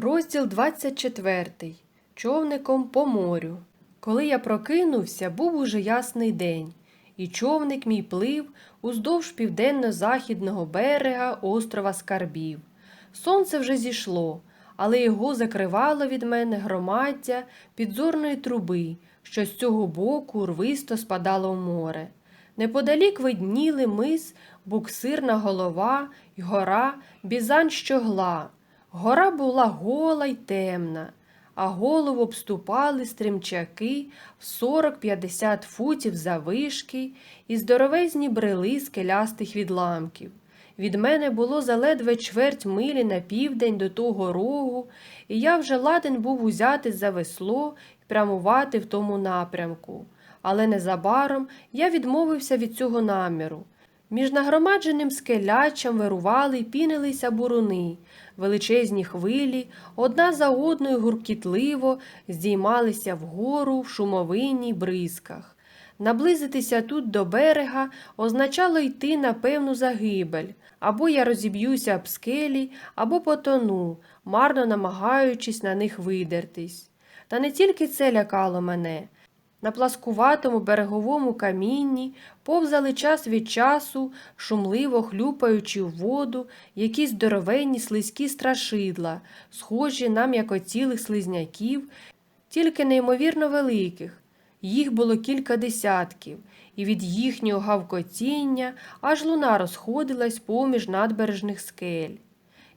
Розділ 24. Човником по морю. Коли я прокинувся, був уже ясний день, і човник мій плив уздовж південно-західного берега острова Скарбів. Сонце вже зійшло, але його закривало від мене громаддя підзорної труби, що з цього боку рвисто спадало в море. Неподалік видніли мис, буксирна голова й гора Бізань щогла. Гора була гола й темна, а голову обступали стрімчаки в 40-50 футів завишки і здоровезні брели скелястих відламків. Від мене було заледве чверть милі на південь до того рогу, і я вже ладен був узяти за весло і прямувати в тому напрямку. Але незабаром я відмовився від цього наміру. Між нагромадженим скелячем вирували й пінилися буруни, величезні хвилі, одна за одною гуркітливо здіймалися вгору в шумовинні бризках. Наблизитися тут до берега означало йти на певну загибель, або я розіб'юся об скелі, або потону, марно намагаючись на них видертись. Та не тільки це лякало мене. На пласкуватому береговому камінні повзали час від часу, шумливо хлюпаючи в воду, якісь здоровенні слизькі страшидла, схожі на м'якоцілих слизняків, тільки неймовірно великих. Їх було кілька десятків, і від їхнього гавкотіння аж луна розходилась поміж надбережних скель.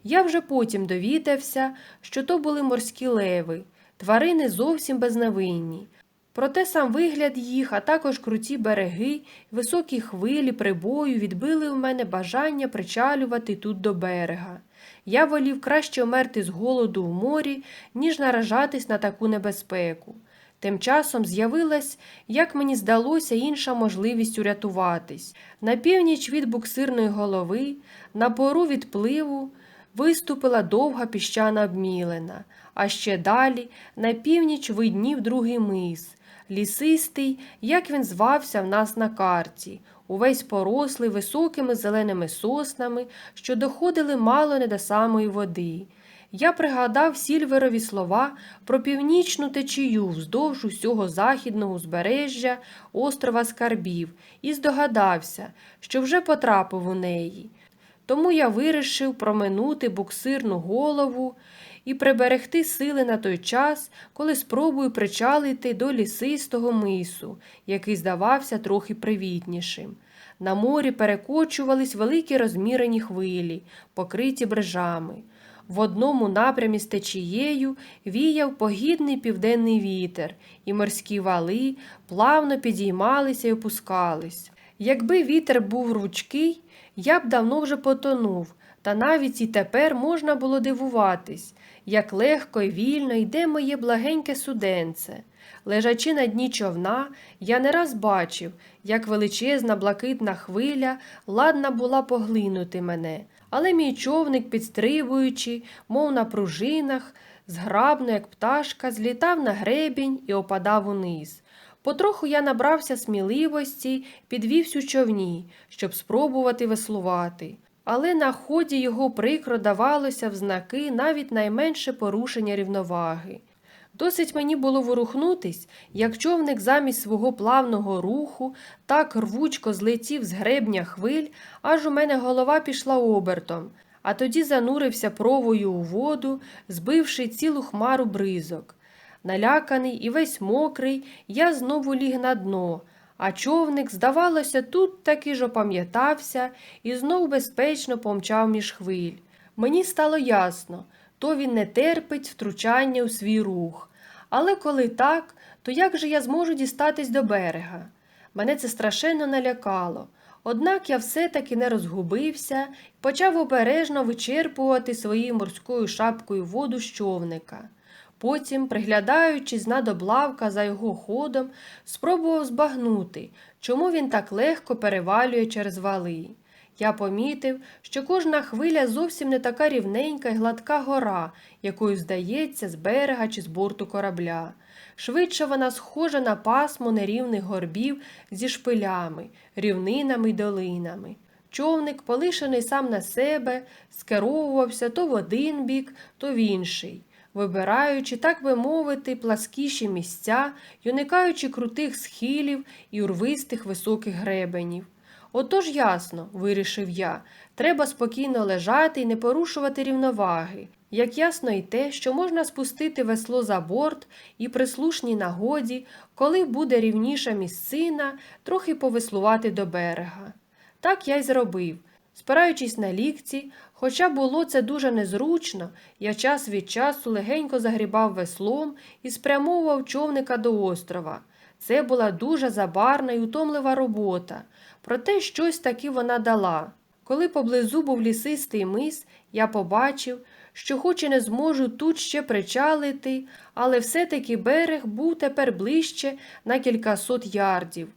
Я вже потім довідався, що то були морські леви, тварини зовсім безневинні. Проте сам вигляд їх, а також круті береги, високі хвилі прибою відбили в мене бажання причалювати тут до берега. Я волів краще умерти з голоду в морі, ніж наражатись на таку небезпеку. Тим часом з'явилась, як мені здалося, інша можливість урятуватись. На північ від буксирної голови, на пору відпливу, виступила довга піщана обмілена, а ще далі на північ виднів другий мис, лісистий, як він звався в нас на карті, увесь порослий високими зеленими соснами, що доходили мало не до самої води. Я пригадав сільверові слова про північну течію вздовж усього західного узбережжя острова Скарбів і здогадався, що вже потрапив у неї. Тому я вирішив проминути буксирну голову і приберегти сили на той час, коли спробую причалити до лісистого мису, який здавався трохи привітнішим. На морі перекочувались великі розмірені хвилі, покриті брижами. В одному напрямі з течією віяв погідний південний вітер, і морські вали плавно підіймалися і опускались. Якби вітер був ручкий, я б давно вже потонув, та навіть і тепер можна було дивуватись, як легко і вільно йде моє благеньке суденце. Лежачи на дні човна, я не раз бачив, як величезна блакитна хвиля ладна була поглинути мене, але мій човник, підстрибуючи, мов на пружинах, зграбно, як пташка, злітав на гребінь і опадав униз. Потроху я набрався сміливості, підвівся у човні, щоб спробувати веслувати. Але на ході його прикро давалося в знаки навіть найменше порушення рівноваги. Досить мені було ворухнутись, як човник замість свого плавного руху так рвучко злетів з гребня хвиль, аж у мене голова пішла обертом, а тоді занурився провою у воду, збивши цілу хмару бризок. Наляканий і весь мокрий, я знову ліг на дно, а човник, здавалося, тут таки ж опам'ятався і знов безпечно помчав між хвиль. Мені стало ясно, то він не терпить втручання у свій рух. Але коли так, то як же я зможу дістатись до берега? Мене це страшенно налякало. Однак я все-таки не розгубився і почав обережно вичерпувати своєю морською шапкою воду з човника. Потім, приглядаючись на доблавка за його ходом, спробував збагнути, чому він так легко перевалює через вали. Я помітив, що кожна хвиля зовсім не така рівненька й гладка гора, якою здається з берега чи з борту корабля. Швидше вона схожа на пасмо нерівних горбів зі шпилями, рівнинами й долинами. Човник, полишений сам на себе, скеровувався то в один бік, то в інший. Вибираючи, так би мовити, пласкіші місця й уникаючи крутих схилів і урвистих високих гребенів. Отож ясно, вирішив я, треба спокійно лежати і не порушувати рівноваги. Як ясно й те, що можна спустити весло за борт і при слушній нагоді, коли буде рівніша місцина, трохи повеслувати до берега. Так я й зробив. Спираючись на лікці, хоча було це дуже незручно, я час від часу легенько загрібав веслом і спрямовував човника до острова. Це була дуже забарна і утомлива робота, проте щось таки вона дала. Коли поблизу був лісистий мис, я побачив, що хоч і не зможу тут ще причалити, але все-таки берег був тепер ближче на кількасот ярдів.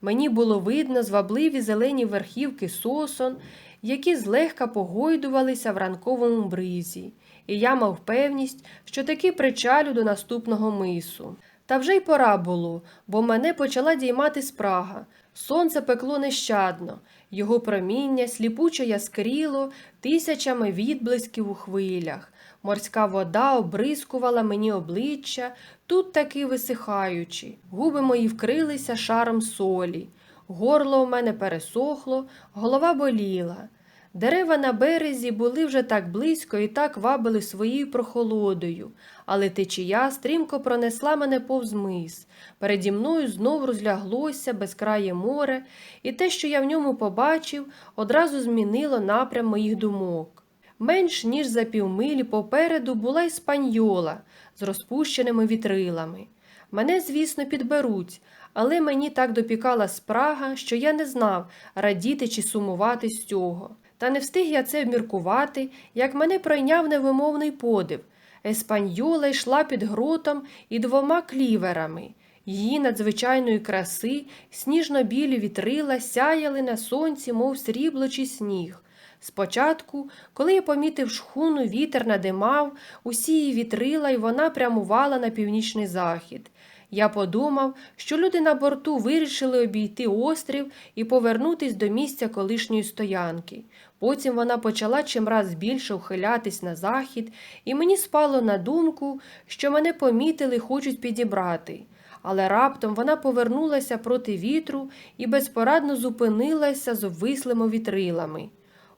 Мені було видно звабливі зелені верхівки сосон, які злегка погойдувалися в ранковому бризі, і я мав певність, що таки причалю до наступного мису. Та вже й пора було, бо мене почала діймати спрага. Сонце пекло нещадно, його проміння сліпуче яскріло тисячами відблисків у хвилях. Морська вода обрискувала мені обличчя, тут таки висихаючи. Губи мої вкрилися шаром солі. Горло у мене пересохло, голова боліла. Дерева на березі були вже так близько і так вабили своєю прохолодою, але течія стрімко пронесла мене повз мис. Переді мною знов розляглося безкрає море, і те, що я в ньому побачив, одразу змінило напрям моїх думок. Менш ніж за півмилі попереду була іспаньола з розпущеними вітрилами. Мене, звісно, підберуть, але мені так допікала спрага, що я не знав, радіти чи сумувати з цього. Та не встиг я це вміркувати, як мене пройняв невимовний подив. Еспаньола йшла під гротом і двома кліверами. Її надзвичайної краси сніжно-білі вітрила сяяли на сонці, мов срібло чи сніг. Спочатку, коли я помітив шхуну, вітер надимав, усі її вітрила, і вона прямувала на північний захід. Я подумав, що люди на борту вирішили обійти острів і повернутись до місця колишньої стоянки. Потім вона почала чимраз більше ухилятись на захід, і мені спало на думку, що мене помітили хочуть підібрати. Але раптом вона повернулася проти вітру і безпорадно зупинилася з обвислими вітрилами.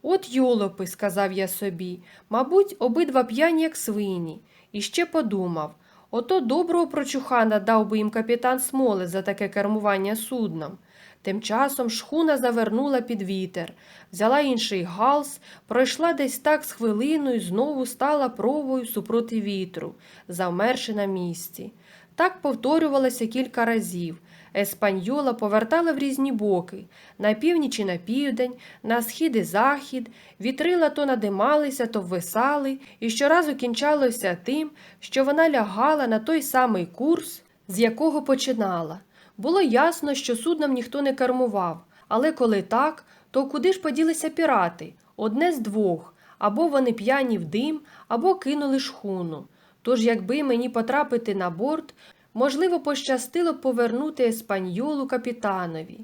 От йолопи, сказав я собі, мабуть, обидва п'яні, як свині, і ще подумав ото доброго прочухана дав би їм капітан Смоли за таке кермування судном. Тим часом шхуна завернула під вітер, взяла інший галс, пройшла десь так з хвилину і знову стала провою супроти вітру, завмерши на місці. Так повторювалося кілька разів. Еспаньола повертала в різні боки на північ і на південь, на схід і захід, вітрила то надималися, то ввисали, і щоразу кінчалося тим, що вона лягала на той самий курс, з якого починала. Було ясно, що судном ніхто не кермував, але коли так, то куди ж поділися пірати? Одне з двох або вони п'яні в дим, або кинули шхуну. Тож, якби мені потрапити на борт, можливо, пощастило повернути еспаньолу капітанові.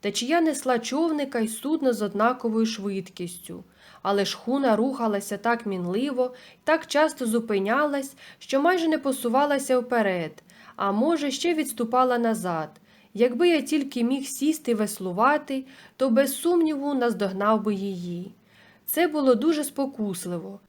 Течія несла човника й судно з однаковою швидкістю, але шхуна рухалася так мінливо, так часто зупинялась, що майже не посувалася вперед, а може, ще відступала назад. Якби я тільки міг сісти веслувати, то без сумніву наздогнав би її. Це було дуже спокусливо.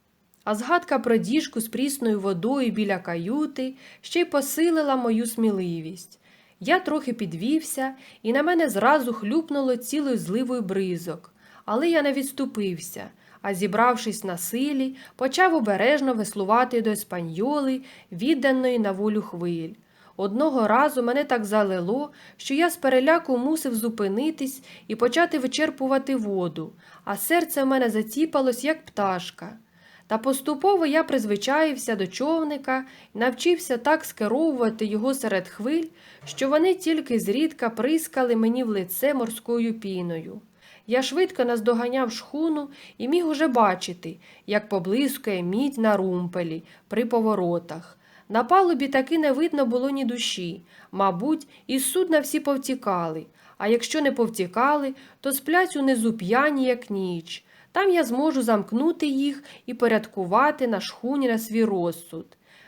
А згадка про діжку з прісною водою біля каюти ще й посилила мою сміливість. Я трохи підвівся, і на мене зразу хлюпнуло цілою зливою бризок. Але я не відступився, а, зібравшись на силі, почав обережно веслувати до еспаньоли, відданої на волю хвиль. Одного разу мене так залило, що я з переляку мусив зупинитись і почати вичерпувати воду, а серце в мене заціпалось, як пташка. Та поступово я призвичаївся до човника навчився так скеровувати його серед хвиль, що вони тільки зрідка прискали мені в лице морською піною. Я швидко наздоганяв шхуну і міг уже бачити, як поблискує мідь на румпелі при поворотах. На палубі таки не видно було ні душі. Мабуть, із судна всі повтікали, а якщо не повтікали, то сплять унизу п'яні, як ніч. Там я зможу замкнути їх і порядкувати на шхуні на свій розсуд.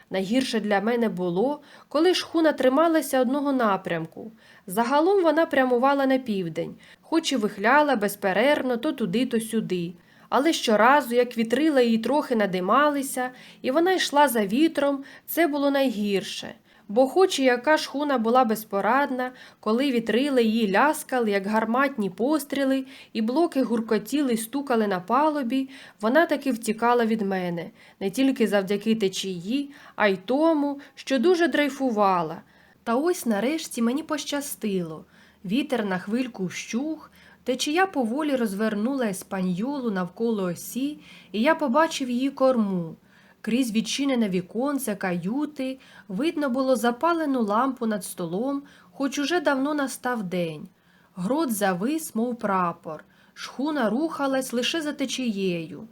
Найгірше для мене було, коли шхуна трималася одного напрямку. Загалом вона прямувала на південь, хоч і вихляла безперервно то туди, то сюди. Але щоразу, як вітрила її трохи надималися, і вона йшла за вітром, це було найгірше. Бо, хоч і яка шхуна була безпорадна, коли вітрила її ляскали, як гарматні постріли, і блоки гуркотіли й стукали на палубі, вона таки втікала від мене, не тільки завдяки течії, а й тому, що дуже дрейфувала. Та ось нарешті мені пощастило. Вітер на хвильку вщух, течія поволі розвернула еспаньолу навколо осі, і я побачив її корму. Крізь відчинене віконце каюти видно було запалену лампу над столом, хоч уже давно настав день. Грот завис, мов прапор, шхуна рухалась лише за течією.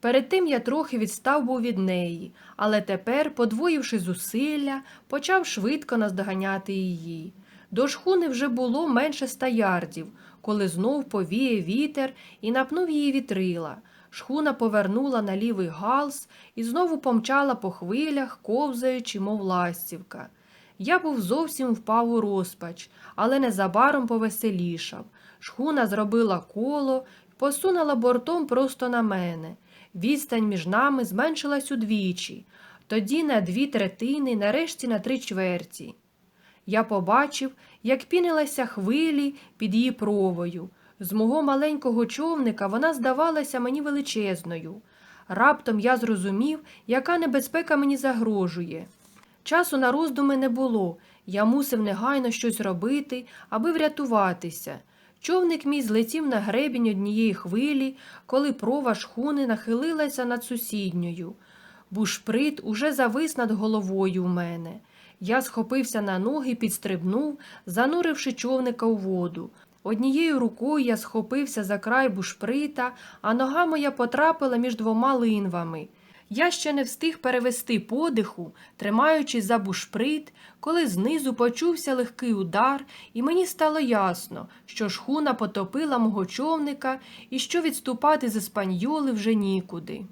Перед тим я трохи відстав був від неї, але тепер, подвоївши зусилля, почав швидко наздоганяти її. До шхуни вже було менше ста ярдів, коли знов повіє вітер і напнув її вітрила. Шхуна повернула на лівий галс і знову помчала по хвилях, ковзаючи, мов ластівка. Я був зовсім впав у розпач, але незабаром повеселішав. Шхуна зробила коло посунула бортом просто на мене. Відстань між нами зменшилась удвічі, тоді на дві третини, нарешті на три чверті. Я побачив, як пінилася хвилі під її провою. З мого маленького човника вона здавалася мені величезною. Раптом я зрозумів, яка небезпека мені загрожує. Часу на роздуми не було, я мусив негайно щось робити, аби врятуватися. Човник мій злетів на гребінь однієї хвилі, коли прова шхуни нахилилася над сусідньою. Бушприт уже завис над головою у мене. Я схопився на ноги, підстрибнув, зануривши човника у воду. Однією рукою я схопився за край бушприта, а нога моя потрапила між двома линвами. Я ще не встиг перевести подиху, тримаючись за бушприт, коли знизу почувся легкий удар, і мені стало ясно, що шхуна потопила мого човника і що відступати з еспаньоли вже нікуди.